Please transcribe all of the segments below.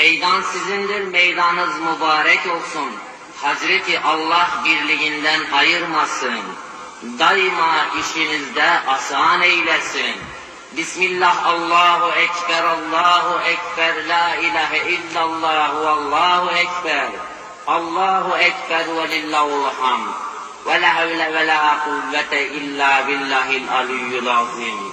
Meydan sizindir, meydanınız mübarek olsun. Hazreti Allah birliğinden ayırmasın. Daima işinizde asan eylesin. Bismillah, Allahu Ekber, Allahu Ekber, La ilahe illallah, Allahu Ekber. Allahu Ekber ve lillahul hamd. Ve la havle ve la kuvvete illa billahil aliyyul azim.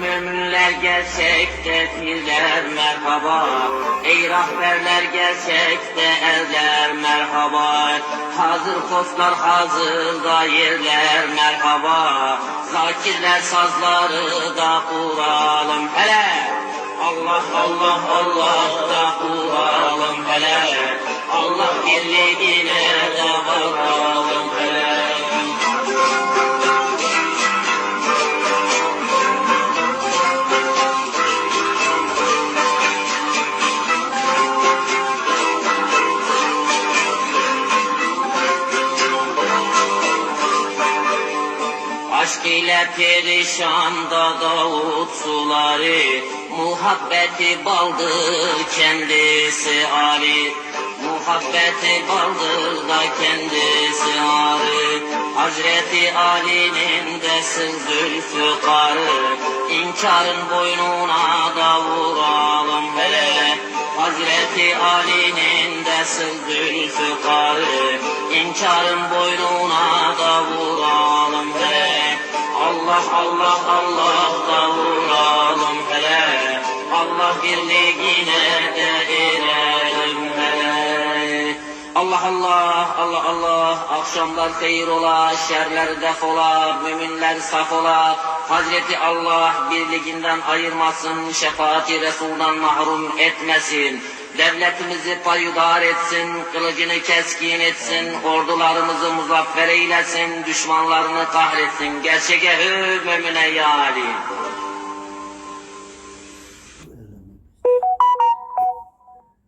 Müminler gerçekte pirler merhaba. Ey rahberler gerçekte erler merhaba. Hazır kostlar hazırda yerler merhaba. Zakirler sazları da kuralım hele. Allah Allah Allah da kuralım hele. Allah birliğine Aşk ile perişan da Davut suları Muhabbeti baldır kendisi Ali Muhabbeti baldır da kendisi Ali Hazreti Ali'nin de zülfü karı İnkarın boynuna da vuralım hele. Hazreti Ali'nin de zülfü karı İnkarın boynuna Allah Allah Allah da vuralım hele Allah birliğine de hele Allah Allah Allah Allah akşamlar hayır ola şerler defola müminler saf ola Hazreti Allah birliğinden ayırmasın şefaati Resul'dan mahrum etmesin Devletimizi payudar etsin, kılıcını keskin etsin, ordularımızı muzaffer eylesin, düşmanlarını kahretsin. Gerçek ehü mümine ya Ali.